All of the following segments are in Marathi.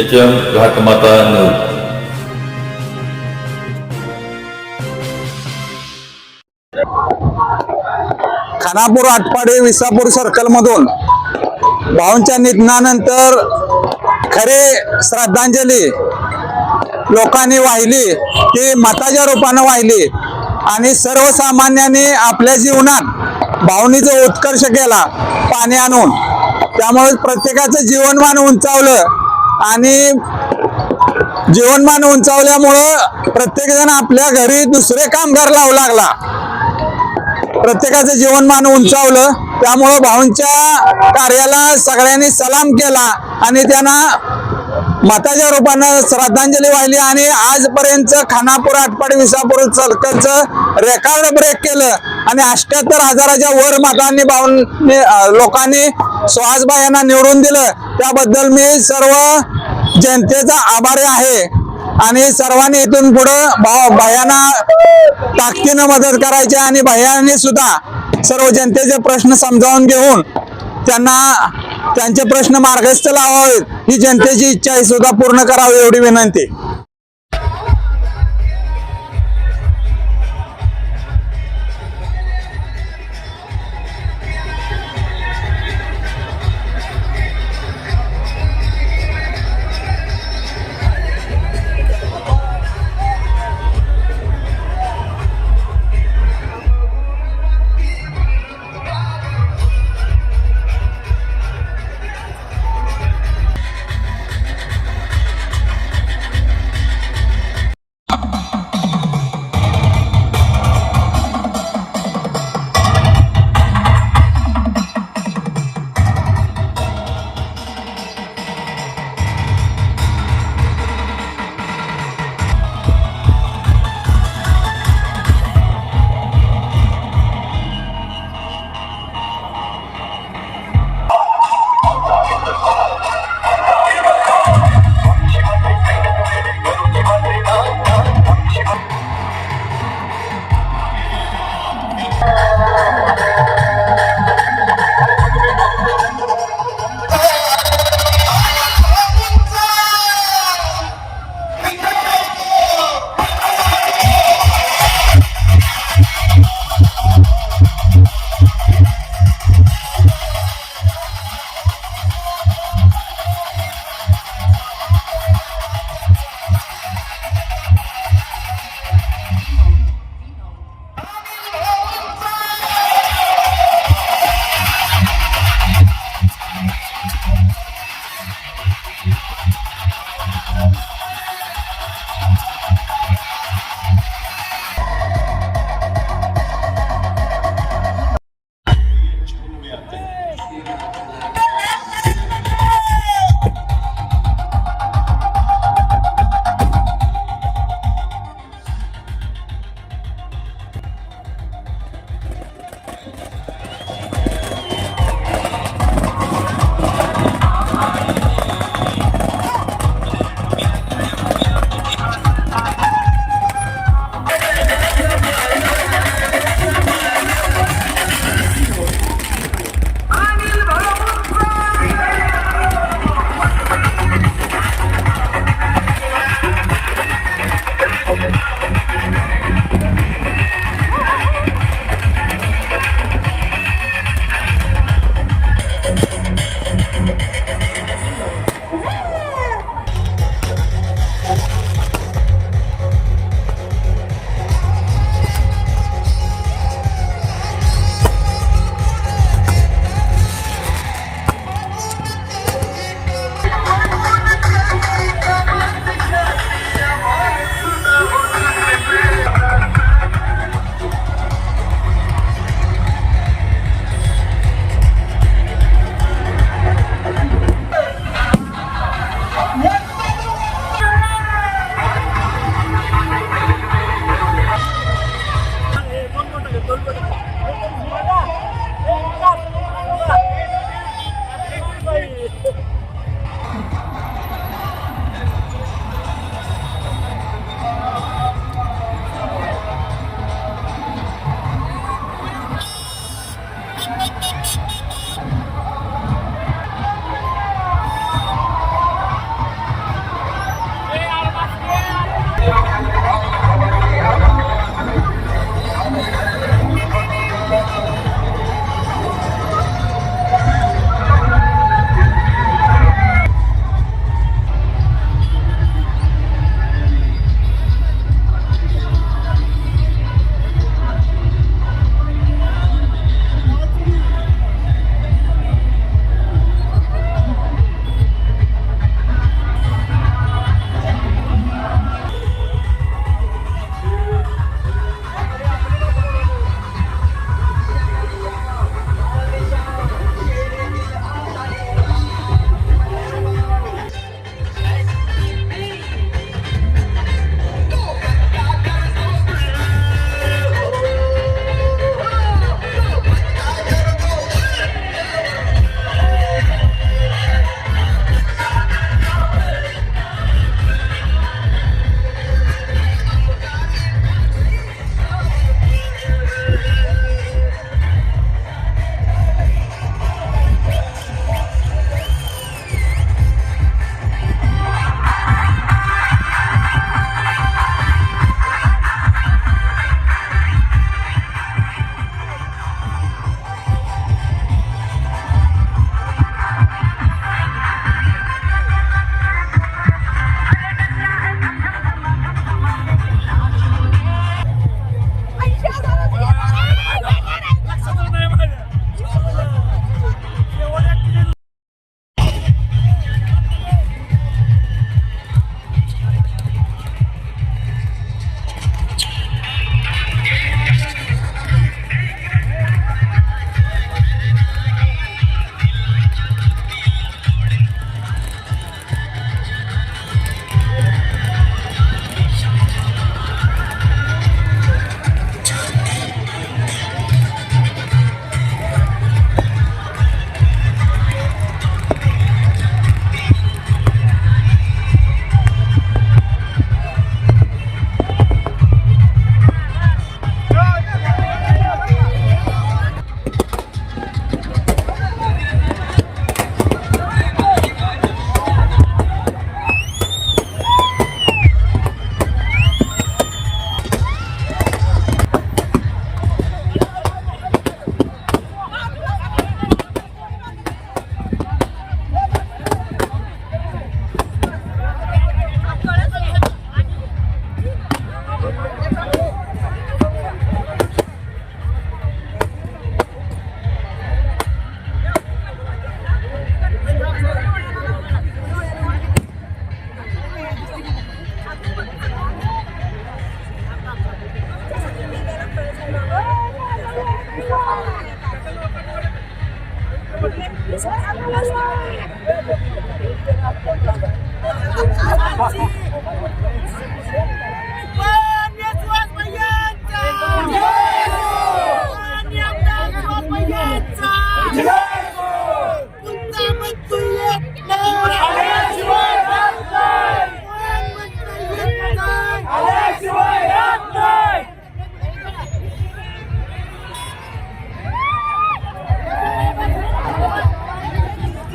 H M Ghatmata news Khanapur Atpade Visapur circle मधून भाऊंच्या निधनानंतर खरे श्रद्धांजली लोकांनी वाहिली ती मताच्या रूपानं वाहिली आणि सर्वसामान्यांनी आपल्या जीवनात भाऊनीचा उत्कर्ष केला पाणी आणून त्यामुळे प्रत्येकाचं जीवनमान उंचावलं. आणि जीवनमान उंचावल्यामुळं प्रत्येकजण आपल्या घरी दुसरे कामगार लावू लागला. प्रत्येकाचं जीवनमान उंचावलं त्यामुळं भाऊंच्या कार्याला सगळ्यांनी सलाम केला आणि त्यांना मताच्या रूपानं श्रद्धांजली वाहिली आणि आजपर्यंत खानापूर आटपाडी विसापूर चलकलचं रेकॉर्ड ब्रेक केलं आणि अष्ट्याहत्तर हजाराच्या वर मतांनी भाऊंनी लोकांनी सुहासभाई यांना निवडून दिलं. त्याबद्दल मी सर्व जनतेचा आभारी आहे. आणि सर्वांनी इथून पुढं भाऊ ताकदीनं मदत करायची आणि भयाने सुद्धा सर्व जनतेचे प्रश्न समजावून घेऊन त्यांना त्यांचे प्रश्न मार्गस्थ लावावेत. ही जनतेची इच्छा ही सुद्धा पूर्ण करावी एवढी विनंती.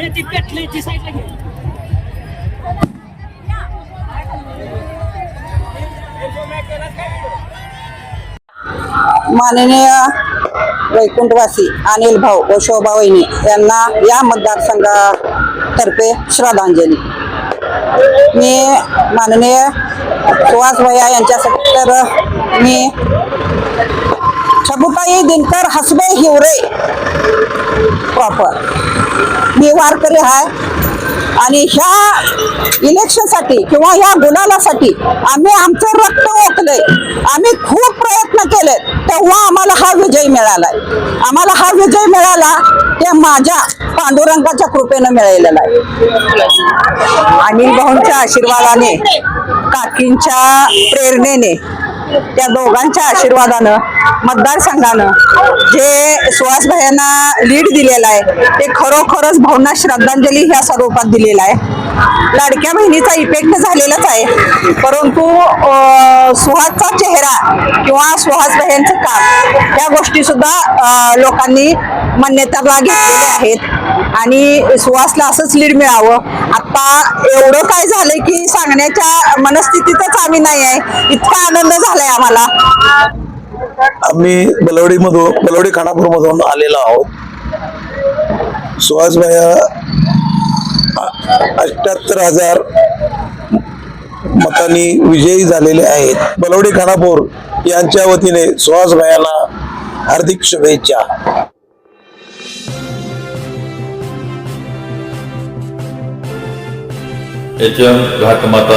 हे ती पेटली ती साईडला घे. माननीय वैकुंठवासी अनिल भाऊ व शोभा वहिनी यांना या मतदारसंघातर्फे श्रद्धांजली. मी माननीय सुहास भैया यांच्यासाठी तर मी छबुताई दिनकर हसबे हिवरे. प्रॉपर मी वारकरी आहे आणि ह्या इलेक्शनसाठी किंवा ह्या गुलालासाठी आम्ही आमचं रक्त ओतलंय. आम्ही खूप प्रयत्न केले तेव्हा आम्हाला हा विजय मिळालाय. आम्हाला हा विजय मिळाला ते माझ्या पांडुरंगाच्या कृपेनं मिळालेला आहे. अनिल भाऊंच्या आशीर्वादाने काकींच्या प्रेरणेने त्या दोघांच्या आशीर्वादानं मतदारसंघानं जे सुहास भायांना लीड दिलेला आहे ते खरोखरच भावना श्रद्धांजली ह्या स्वरूपात दिलेला आहे. लाडक्या बहिणीचा इफेक्ट झालेलाच आहे. परंतु सुहासचा चेहरा किंवा सुहास भायांचं काम या गोष्टी सुद्धा लोकांनी मान्यताला घेतलेल्या आहेत. आणि सुहासला असंच लीड मिळावं. आता एवढं काय झालंय की सांगण्याच्या मनस्थितीतच आम्ही नाही आहे. इतका आनंद झालाय आम्हाला. आम्ही बलवडी मधून बलवडी खानापूर मधून आलेलो आहोत. सुहास भाया अठ्याहत्तर हजार मतांनी विजयी झालेले आहेत. बलवडी खानापूर यांच्या वतीने सुहास भायाला हार्दिक शुभेच्छा. H M घाटमाता